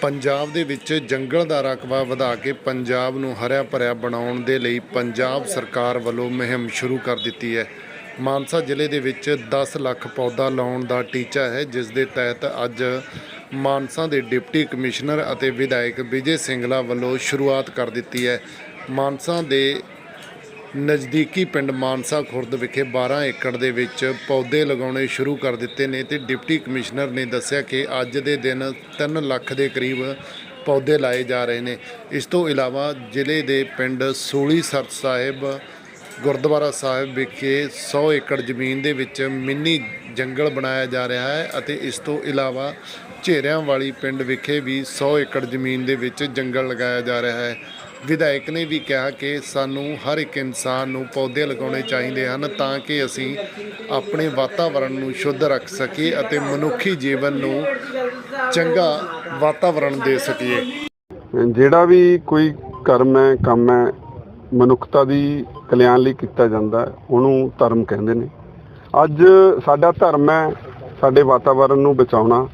ਪੰਜਾਬ ਦੇ ਵਿੱਚ ਜੰਗਲ ਦਾ ਰਕਬਾ ਵਧਾ ਕੇ ਪੰਜਾਬ ਨੂੰ ਹਰਿਆ ਭਰਿਆ ਬਣਾਉਣ ਦੇ ਲਈ ਪੰਜਾਬ ਸਰਕਾਰ ਵੱਲੋਂ ਮੁਹਿੰਮ ਸ਼ੁਰੂ ਕਰ ਦਿੱਤੀ ਹੈ। ਮਾਨਸਾ ਜ਼ਿਲ੍ਹੇ ਦੇ ਵਿੱਚ 10 ਲੱਖ ਪੌਦਾ ਲਾਉਣ ਦਾ ਟੀਚਾ ਹੈ, ਜਿਸ ਦੇ ਤਹਿਤ ਅੱਜ ਮਾਨਸਾ ਦੇ ਡਿਪਟੀ ਕਮਿਸ਼ਨਰ ਅਤੇ ਵਿਧਾਇਕ ਵਿਜੇ ਸਿੰਗਲਾ ਵੱਲੋਂ ਸ਼ੁਰੂਆਤ ਕਰ ਦਿੱਤੀ ਹੈ। ਮਾਨਸਾ ਦੇ ਨਜ਼ਦੀਕੀ ਪਿੰਡ ਮਾਨਸਾ ਖੁਰਦ ਵਿਖੇ 12 ਏਕੜ ਦੇ ਵਿੱਚ ਪੌਦੇ ਲਗਾਉਣੇ ਸ਼ੁਰੂ ਕਰ ਦਿੱਤੇ ਨੇ ਤੇ ਡਿਪਟੀ ਕਮਿਸ਼ਨਰ ਨੇ ਦੱਸਿਆ ਕਿ ਅੱਜ ਦੇ ਦਿਨ 3 ਲੱਖ ਦੇ ਕਰੀਬ ਪੌਦੇ ਲਾਏ ਜਾ ਰਹੇ ਨੇ। ਇਸ ਤੋਂ ਇਲਾਵਾ ਜ਼ਿਲ੍ਹੇ ਦੇ ਪਿੰਡ ਸੂਲੀ ਸਰ ਸਾਹਿਬ, ਗੁਰਦੁਆਰਾ ਸਾਹਿਬ ਵਿਖੇ 100 ਏਕੜ ਜ਼ਮੀਨ ਦੇ ਵਿੱਚ ਮਿੰਨੀ ਜੰਗਲ ਬਣਾਇਆ ਜਾ ਰਿਹਾ ਹੈ ਅਤੇ ਇਸ ਤੋਂ ਇਲਾਵਾ ਝੇਰਿਆਂ ਵਾਲੀ ਪਿੰਡ ਵਿਖੇ ਵੀ 100 ਏਕੜ ਜ਼ਮੀਨ ਦੇ ਵਿੱਚ ਜੰਗਲ ਲਗਾਇਆ ਜਾ ਰਿਹਾ ਹੈ। ਵਿਧਾਇਕ ਨੇ ਵੀ ਕਿਹਾ ਕਿ ਸਾਨੂੰ ਹਰ ਇੱਕ ਇਨਸਾਨ ਨੂੰ ਪੌਦੇ ਲਗਾਉਣੇ ਚਾਹੀਦੇ ਹਨ ਤਾਂ ਕਿ ਅਸੀਂ ਆਪਣੇ ਵਾਤਾਵਰਣ ਨੂੰ ਸ਼ੁੱਧ ਰੱਖ ਸਕੀਏ ਅਤੇ ਮਨੁੱਖੀ ਜੀਵਨ ਨੂੰ ਚੰਗਾ ਵਾਤਾਵਰਣ ਦੇ ਸਕੀਏ। ਜਿਹੜਾ ਵੀ ਕੋਈ ਕਰਮ ਹੈ, ਕੰਮ ਹੈ, ਮਨੁੱਖਤਾ ਦੀ ਕਲਿਆਣ ਲਈ ਕੀਤਾ ਜਾਂਦਾ ਉਹਨੂੰ ਧਰਮ ਕਹਿੰਦੇ ਨੇ। ਅੱਜ ਸਾਡਾ ਧਰਮ ਹੈ ਸਾਡੇ ਵਾਤਾਵਰਣ ਨੂੰ ਬਚਾਉਣਾ,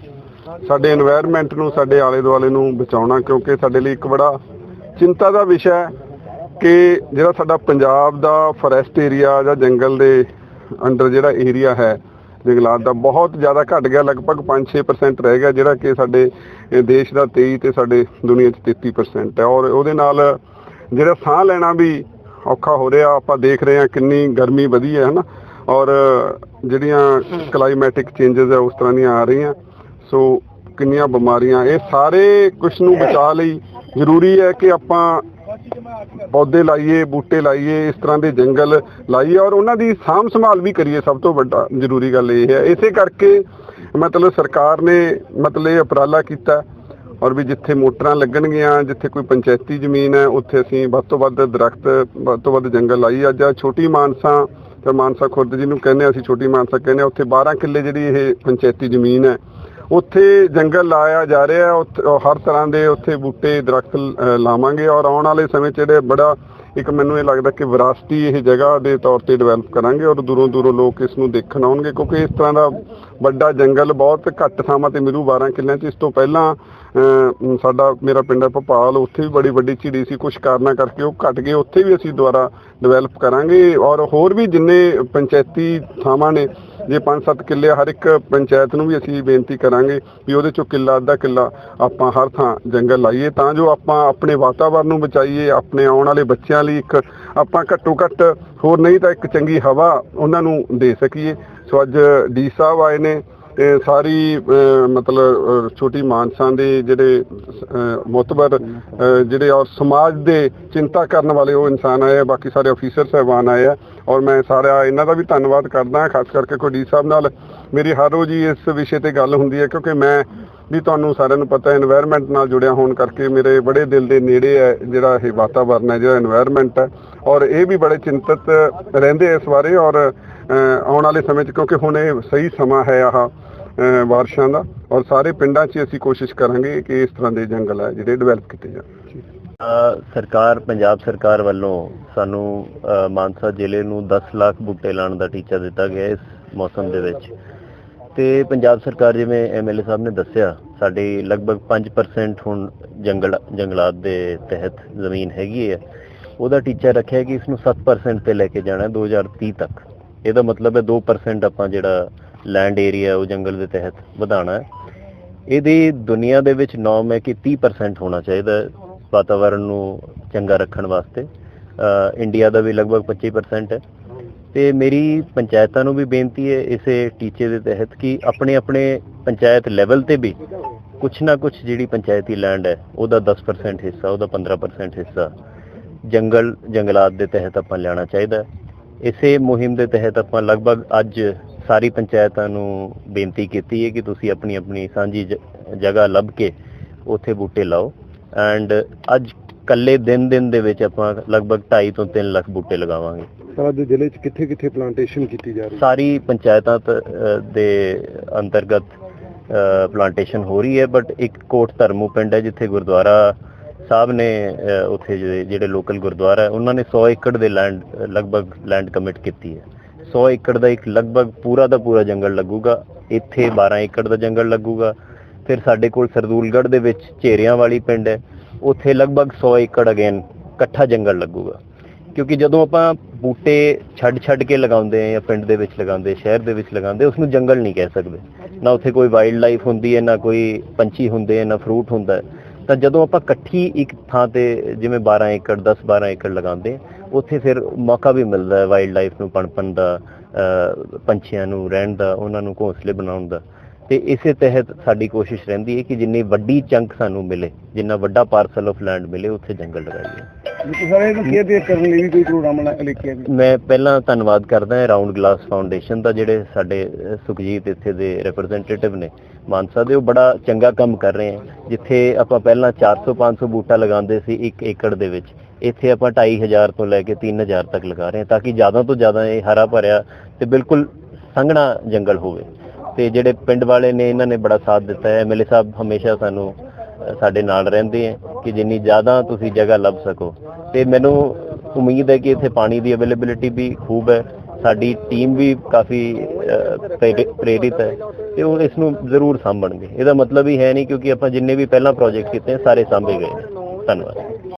ਸਾਡੇ এনवायरमेंट ਨੂੰ, ਸਾਡੇ ਆਲੇ ਦੁਆਲੇ ਨੂੰ ਬਚਾਉਣਾ, ਕਿਉਂਕਿ ਸਾਡੇ ਲਈ ਇੱਕ ਬੜਾ ਚਿੰਤਾ ਦਾ ਵਿਸ਼ਾ ਹੈ ਕਿ ਜਿਹੜਾ ਸਾਡਾ ਪੰਜਾਬ ਦਾ ਫੋਰੈਸਟ ਏਰੀਆ ਜਾਂ ਜੰਗਲ ਦੇ ਅੰਡਰ ਜਿਹੜਾ ਏਰੀਆ ਹੈ, ਜੰਗਲਾਤ ਦਾ ਬਹੁਤ ਜ਼ਿਆਦਾ ਘਟ ਗਿਆ, ਲਗਭਗ 5-6% ਰਹਿ ਗਿਆ, ਜਿਹੜਾ ਕਿ ਸਾਡੇ ਦੇਸ਼ ਦਾ 23 ਤੇ ਸਾਡੇ ਦੁਨੀਆ 'ਚ 33% ਹੈ। ਔਰ ਉਹਦੇ ਨਾਲ ਜਿਹੜਾ ਸਾਹ ਲੈਣਾ ਵੀ ਔਖਾ ਹੋ ਰਿਹਾ, ਆਪਾਂ ਦੇਖ ਰਹੇ ਹਾਂ ਕਿੰਨੀ ਗਰਮੀ ਵਧੀ ਹੈ, ਹਨਾ? ਔਰ ਜਿਹੜੀਆਂ ਕਲਾਈਮੈਟਿਕ ਚੇਂਜਸ ਹੈ, ਉਸ ਤਰ੍ਹਾਂ ਦੀਆਂ ਆ ਰਹੀਆਂ। ਸੋ ਕਿੰਨੀਆਂ ਬਿਮਾਰੀਆਂ, ਇਹ ਸਾਰੇ ਕੁਝ ਨੂੰ ਬਚਾ ਲਈ ਜ਼ਰੂਰੀ ਹੈ ਕਿ ਆਪਾਂ ਪੌਦੇ ਲਾਈਏ, ਬੂਟੇ ਲਾਈਏ, ਇਸ ਤਰ੍ਹਾਂ ਦੇ ਜੰਗਲ ਲਾਈਏ ਔਰ ਉਹਨਾਂ ਦੀ ਸਾਂਭ ਸੰਭਾਲ ਵੀ ਕਰੀਏ, ਸਭ ਤੋਂ ਵੱਡਾ ਜ਼ਰੂਰੀ ਗੱਲ ਇਹ ਹੈ। ਇਸੇ ਕਰਕੇ ਮਤਲਬ ਸਰਕਾਰ ਨੇ ਮਤਲਬ ਇਹ ਉਪਰਾਲਾ ਕੀਤਾ ਔਰ ਵੀ ਜਿੱਥੇ ਮੋਟਰਾਂ ਲੱਗਣਗੀਆਂ, ਜਿੱਥੇ ਕੋਈ ਪੰਚਾਇਤੀ ਜ਼ਮੀਨ ਹੈ, ਉੱਥੇ ਅਸੀਂ ਵੱਧ ਤੋਂ ਵੱਧ ਦਰਖਤ, ਵੱਧ ਤੋਂ ਵੱਧ ਜੰਗਲ ਲਾਈਏ ਅੱਜ ਆਹ ਛੋਟੀ ਮਾਨਸਾ ਤੇ ਮਾਨਸਾ ਖੁਰਦ ਜਿਹਨੂੰ ਕਹਿੰਦੇ ਹਾਂ ਅਸੀਂ ਛੋਟੀ ਮਾਨਸਾ ਕਹਿੰਦੇ ਹਾਂ, ਉੱਥੇ 12 ਕਿੱਲੇ ਜਿਹੜੀ ਇਹ ਪੰਚਾਇਤੀ ਜ਼ਮੀਨ ਹੈ ਉੱਥੇ ਜੰਗਲ ਲਾਇਆ ਜਾ ਰਿਹਾ ਹੈ। ਹਰ ਤਰ੍ਹਾਂ ਦੇ ਉੱਥੇ ਬੂਟੇ, ਦਰਖਤ ਲਾਵਾਂਗੇ ਔਰ ਆਉਣ ਵਾਲੇ ਸਮੇਂ 'ਚ ਜਿਹੜੇ ਬੜਾ ਇੱਕ ਮੈਨੂੰ ਇਹ ਲੱਗਦਾ ਕਿ ਵਿਰਾਸਤੀ ਇਹ ਜਗ੍ਹਾ ਦੇ ਤੌਰ ਤੇ ਡਿਵੈਲਪ ਕਰਾਂਗੇ ਔਰ ਦੂਰੋਂ ਦੂਰੋਂ ਲੋਕ ਇਸ ਨੂੰ ਦੇਖਣ ਆਉਣਗੇ ਕਿਉਂਕਿ ਇਸ ਤਰ੍ਹਾਂ ਦਾ ਵੱਡਾ ਜੰਗਲ ਬਹੁਤ ਘੱਟ ਥਾਵਾਂ ਤੇ ਮਿਲੂ। 12 ਕਿੱਲਿਆਂ 'ਚ ਇਸ ਤੋਂ ਪਹਿਲਾਂ ਸਾਡਾ ਮੇਰਾ ਪਿੰਡ ਹੈ ਭੋਪਾਲ, ਉੱਥੇ ਵੀ ਬੜੀ ਵੱਡੀ ਝਿੜੀ ਸੀ। ਕੁਝ ਕਾਰਨਾਂ ਕਰਕੇ ਉਹ ਘਟ ਗਏ। ਉੱਥੇ ਵੀ ਅਸੀਂ ਦੁਬਾਰਾ ਡਿਵੈਲਪ ਕਰਾਂਗੇ। ਔਰ ਹੋਰ ਵੀ ਜਿੰਨੇ ਪੰਚਾਇਤੀ ਥਾਵਾਂ ਨੇ, ਜੇ 5-7 ਕਿੱਲੇ ਹਰ ਇੱਕ ਪੰਚਾਇਤ ਨੂੰ ਵੀ ਅਸੀਂ ਬੇਨਤੀ ਕਰਾਂਗੇ ਵੀ ਉਹਦੇ ਚੋਂ ਕਿੱਲਾ, ਅੱਧਾ ਕਿੱਲਾ ਆਪਾਂ ਹਰ ਥਾਂ ਜੰਗਲ ਲਾਈਏ, ਤਾਂ ਜੋ ਆਪਾਂ ਆਪਣੇ ਵਾਤਾਵਰਨ ਨੂੰ ਬਚਾਈਏ, ਆਪਣੇ ਆਉਣ ਵਾਲੇ ਬੱਚਿਆਂ ਲਈ ਇੱਕ ਆਪਾਂ ਘੱਟੋ ਘੱਟ ਹੋਰ ਨਹੀਂ ਤਾਂ ਇੱਕ ਚੰਗੀ ਹਵਾ ਉਹਨਾਂ ਨੂੰ ਦੇ ਸਕੀਏ। ਸੋ ਅੱਜ ਡੀ ਸਾਹਿਬ ਆਏ ਨੇ ਤੇ ਸਾਰੀ ਅਹ, ਮਤਲਬ ਛੋਟੀ ਮਾਨਸਾਂ ਦੇ ਜਿਹੜੇ ਮੁਤਬਰ ਅਹ, ਜਿਹੜੇ ਔਰ ਸਮਾਜ ਦੇ ਚਿੰਤਾ ਕਰਨ ਵਾਲੇ ਉਹ ਇਨਸਾਨ ਆਏ ਆ ਬਾਕੀ ਸਾਰੇ ਅਫੀਸਰ ਸਾਹਿਬਾਨ ਆਏ ਆ। ਔਰ ਮੈਂ ਸਾਰਾ ਇਹਨਾਂ ਦਾ ਵੀ ਧੰਨਵਾਦ ਕਰਦਾ ਖਾਸ ਕਰਕੇ ਕੋਈ ਡੀ ਸਾਹਿਬ ਨਾਲ। ਮੇਰੀ ਹਰ ਰੋਜ਼ ਹੀ ਇਸ ਵਿਸ਼ੇ ਤੇ ਗੱਲ ਹੁੰਦੀ ਹੈ ਕਿਉਂਕਿ ਮੈਂ ਵੀ ਤੁਹਾਨੂੰ ਸਾਰਿਆਂ ਨੂੰ ਪਤਾ এনवायरमेंट ਨਾਲ ਜੁੜਿਆ ਹੋਣ ਕਰਕੇ ਮੇਰੇ ਬੜੇ ਦਿਲ ਦੇ ਨੇੜੇ ਹੈ ਜਿਹੜਾ ਇਹ ਵਾਤਾਵਰਨ ਹੈ, ਜਿਹੜਾ এনवायरमेंट ਹੈ। ਔਰ ਇਹ ਵੀ ਬੜੇ ਚਿੰਤਤ ਰਹਿੰਦੇ ਇਸ ਬਾਰੇ ਔਰ ਆਉਣ ਵਾਲੇ ਸਮੇਂ 'ਚ ਕਿਉਂਕਿ ਹੁਣ ਇਹ ਸਹੀ ਸਮਾਂ ਹੈ ਆਹ ਬਾਰਿਸ਼ਾਂ ਦਾ। ਔਰ ਸਾਰੇ ਪਿੰਡਾਂ 'ਚ ਅਸੀਂ ਕੋਸ਼ਿਸ਼ ਕਰਾਂਗੇ ਕਿ ਇਸ ਤਰ੍ਹਾਂ ਦੇ ਜੰਗਲ ਹੈ ਜਿਹੜੇ ਡਿਵੈਲਪ ਕੀਤੇ ਜਾਣ। ਸਰਕਾਰ, ਪੰਜਾਬ ਸਰਕਾਰ ਵੱਲੋਂ ਸਾਨੂੰ ਮਾਨਸਾ ਜ਼ਿਲ੍ਹੇ ਨੂੰ 10 ਲੱਖ ਬੂਟੇ ਲਾਉਣ ਦਾ ਟੀਚਾ ਦਿੱਤਾ ਗਿਆ ਇਸ ਮੌਸਮ ਦੇ ਵਿੱਚ। ਤੇ ਪੰਜਾਬ ਸਰਕਾਰ ਜਿਵੇਂ ਐਮਐਲਏ ਸਾਹਿਬ ਨੇ ਦੱਸਿਆ, ਸਾਡੀ ਲਗਭਗ 5% ਹੁਣ ਜੰਗਲ, ਜੰਗਲਾਤ ਦੇ ਤਹਿਤ ਜ਼ਮੀਨ ਹੈਗੀ ਹੈ। ਉਹਦਾ ਟੀਚਾ ਰੱਖਿਆ ਕਿ ਇਸ ਨੂੰ 7% ਤੇ ਲੈ ਕੇ ਜਾਣਾ ਹੈ 2030 ਤੱਕ। ਇਹਦਾ ਮਤਲਬ ਹੈ 2% ਆਪਾਂ ਜਿਹੜਾ ਲੈਂਡ ਏਰੀਆ ਉਹ ਜੰਗਲ ਦੇ ਤਹਿਤ ਵਧਾਉਣਾ ਹੈ। ਇਹਦੀ ਦੁਨੀਆ ਦੇ ਵਿੱਚ ਨੌਮ ਹੈ ਕਿ 30% ਹੋਣਾ ਚਾਹੀਦਾ ਹੈ ਵਾਤਾਵਰਣ ਨੂੰ ਚੰਗਾ ਰੱਖਣ ਵਾਸਤੇ। ਇੰਡੀਆ ਦਾ ਵੀ ਲਗਭਗ 25% ਹੈ। ਤੇ ਮੇਰੀ ਪੰਚਾਇਤਾਂ ਨੂੰ ਵੀ ਬੇਨਤੀ ਹੈ ਇਸੇ ਟੀਚੇ ਦੇ ਤਹਿਤ ਕਿ ਆਪਣੇ ਆਪਣੇ ਪੰਚਾਇਤ ਲੈਵਲ ਤੇ ਵੀ ਕੁਛ ਨਾ ਕੁਛ ਜਿਹੜੀ ਪੰਚਾਇਤੀ ਲੈਂਡ ਹੈ, ਉਹਦਾ 10% ਹਿੱਸਾ, ਉਹਦਾ 15% ਹਿੱਸਾ ਜੰਗਲ, ਜੰਗਲਾਤ ਦੇ ਤਹਿਤ ਆਪਾਂ ਲੈਣਾ ਚਾਹੀਦਾ ਇਸੇ ਮੁਹਿੰਮ ਦੇ ਤਹਿਤ ਆਪਾਂ ਲਗਭਗ ਅੱਜ ਸਾਰੀ ਪੰਚਾਇਤਾਂ ਨੂੰ ਬੇਨਤੀ ਕੀਤੀ ਹੈ ਕਿ ਤੁਸੀਂ ਆਪਣੀ ਆਪਣੀ ਸਾਂਝੀ ਜ- ਜਗ੍ਹਾ ਲੱਭ ਕੇ ਉੱਥੇ ਬੂਟੇ ਲਾਓ। ਐਂਡ ਅੱਜ ਕੱਲੇ ਦਿਨ ਦਿਨ ਦੇ ਵਿੱਚ ਆਪਾਂ ਲਗਭਗ 2.5 ਤੋਂ 3 ਲੱਖ ਬੂਟੇ ਲਗਾਵਾਂਗੇ। ਸਰ ਅੱਜ ਜ਼ਿਲ੍ਹੇ 'ਚ ਕਿੱਥੇ ਕਿੱਥੇ ਪਲਾਂਟੇਸ਼ਨ ਕੀਤੀ ਜਾ ਰਹੀ ਸਾਰੀ ਪੰਚਾਇਤਾਂ ਤ- ਦੇ ਅੰਤਰਗਤ ਪਲਾਂਟੇਸ਼ਨ ਹੋ ਰਹੀ ਹੈ ਬਟ ਇੱਕ ਕੋਟ ਧਰਮੂ ਪਿੰਡ ਹੈ ਜਿੱਥੇ ਗੁਰਦੁਆਰਾ ਸਾਹਿਬ ਨੇ ਉੱਥੇ ਜਿਹੜੇ ਜਿਹੜੇ ਲੋਕਲ ਗੁਰਦੁਆਰਾ ਹੈ ਉਹਨਾਂ ਨੇ 100 ਏਕੜ ਦੇ ਲੈਂਡ ਲਗਭਗ ਲੈਂਡ ਕਮਿਟ ਕੀਤੀ ਹੈ। 100 ਏਕੜ ਦਾ ਇੱਕ ਲਗਭਗ ਪੂਰਾ ਦਾ ਪੂਰਾ ਜੰਗਲ ਲੱਗੂਗਾ ਇੱਥੇ 12 ਏਕੜ ਦਾ ਜੰਗਲ ਲੱਗੂਗਾ। ਫਿਰ ਸਾਡੇ ਕੋਲ ਸਰਦੂਲਗੜ੍ਹ ਦੇ ਵਿੱਚ ਝੇਰਿਆਂ ਵਾਲੀ ਪਿੰਡ ਹੈ ਉੱਥੇ ਲਗਭਗ 100 ਏਕੜ ਅਗੇਨ ਇਕੱਠਾ ਜੰਗਲ ਲੱਗੂਗਾ। ਕਿਉਂਕਿ ਜਦੋਂ ਆਪਾਂ ਬੂਟੇ ਛੱਡ ਛੱਡ ਕੇ ਲਗਾਉਂਦੇ ਆ ਜਾਂ ਪਿੰਡ ਦੇ ਵਿੱਚ ਲਗਾਉਂਦੇ ਸ਼ਹਿਰ ਦੇ ਵਿੱਚ ਲਗਾਉਂਦੇ ਉਸ ਨੂੰ ਜੰਗਲ ਨਹੀਂ ਕਹਿ ਸਕਦੇ। ਨਾ ਉੱਥੇ ਕੋਈ ਵਾਈਲਡ ਲਾਈਫ ਹੁੰਦੀ ਹੈ, ਨਾ ਕੋਈ ਪੰਛੀ ਹੁੰਦੇ ਹੈ, ਨਾ ਫਰੂਟ ਹੁੰਦਾ ਤਾਂ ਜਦੋਂ ਆਪਾਂ ਇਕੱਠੀ ਇੱਕ ਥਾਂ ਤੇ ਜਿਵੇਂ 12 ਏਕੜ 10 12 ਏਕੜ ਲਗਾਉਂਦੇ ਉੱਥੇ ਫਿਰ ਮੌਕਾ ਵੀ ਮਿਲਦਾ ਹੈ ਵਾਈਲਡ ਲਾਈਫ ਨੂੰ, ਪਣਪਣ ਦਾ, ਅਹ ਪੰਛੀਆਂ ਨੂੰ ਰਹਿਣ ਦਾ, ਉਹਨਾਂ ਨੂੰ ਘੋਂਸਲੇ ਬਣਾਉਣ ਦਾ। ਤੇ ਇਸੇ ਤਹਿਤ ਸਾਡੀ ਕੋਸ਼ਿਸ਼ ਰਹਿੰਦੀ ਹੈ ਕਿ ਜਿੰਨੀ ਵੱਡੀ ਚੰਕ ਸਾਨੂੰ ਮਿਲੇ ਜਿੰਨਾ ਵੱਡਾ ਪਾਰਸਲ ਆਫ ਲੈਂਡ ਮਿਲੇ ਉੱਥੇ ਜੰਗਲ ਲਗਾਈਏ। ਤੁਸੀਂ ਸਾਰੇ ਇਹਨੂੰ ਕੇਅਰ ਦੇ ਕਰਨ ਲਈ ਵੀ ਕੋਈ ਪ੍ਰੋਗਰਾਮ ਲਿਖਿਆ ਜੀ ਮੈਂ ਪਹਿਲਾਂ ਧੰਨਵਾਦ ਕਰਦਾ ਹਾਂ ਰਾਉਂਡ ਗਲਾਸ ਫਾਊਂਡੇਸ਼ਨ ਦਾ ਜਿਹੜੇ ਸਾਡੇ ਸੁਖਜੀਤ ਇੱਥੇ ਦੇ ਰਿਪਰੈਜ਼ੈਂਟੇਟਿਵ ਨੇ। ਮਾਨਸਾ ਦੇ ਉਹ ਬੜਾ ਚੰਗਾ ਕੰਮ ਕਰ ਰਹੇ ਹੈ। ਜਿੱਥੇ ਆਪਾਂ ਪਹਿਲਾਂ 400 500 ਬੂਟਾ ਲਗਾਉਂਦੇ ਸੀ 1 ਏਕੜ ਦੇ ਵਿੱਚ ਇੱਥੇ ਆਪਾਂ 2500 ਤੋਂ ਲੈ ਕੇ 3000 ਤੱਕ ਲਗਾ ਰਹੇ ਹਾਂ ਤਾਂ ਕਿ ਜ਼ਿਆਦਾ ਤੋਂ ਜ਼ਿਆਦਾ ਇਹ ਹਰਾ ਭਰਿਆ ਤੇ ਬਿਲਕੁਲ ਸੰਘਣਾ ਜੰਗਲ ਹੋਵੇ। ਤੇ ਜਿਹੜੇ ਪਿੰਡ ਵਾਲੇ ਨੇ ਇਹਨਾਂ ਨੇ ਬੜਾ ਸਾਥ ਦਿੱਤਾ ਹੈ। ਐਮਐਲਏ ਸਾਹਿਬ ਹਮੇਸ਼ਾ ਸਾਨੂੰ ਸਾਡੇ ਨਾਲ ਰਹਿੰਦੇ ਹੈ ਕਿ ਜਿੰਨੀ ਜ਼ਿਆਦਾ ਤੁਸੀਂ ਜਗ੍ਹਾ ਲੱਭ ਸਕੋ। ਤੇ ਮੈਨੂੰ ਉਮੀਦ ਹੈ ਕਿ ਇੱਥੇ ਪਾਣੀ ਦੀ ਅਵੇਲੇਬਿਲਿਟੀ ਵੀ ਖੂਬ ਹੈ। ਸਾਡੀ ਟੀਮ ਵੀ ਕਾਫੀ ਅ, ਪ੍ਰੇਰਿਤ ਹੈ ਤੇ ਉਹ ਇਸ ਨੂੰ ਜ਼ਰੂਰ ਸਾਂਭਣਗੇ। ਇਹਦਾ ਮਤਲਬ ਹੀ ਹੈ ਨਹੀਂ ਕਿਉਂਕਿ ਆਪਾਂ ਜਿੰਨੇ ਵੀ ਪਹਿਲਾਂ ਪ੍ਰੋਜੈਕਟ ਕੀਤੇ ਸਾਰੇ ਸਾਂਭੇ ਗਏ ਨੇ। ਧੰਨਵਾਦ।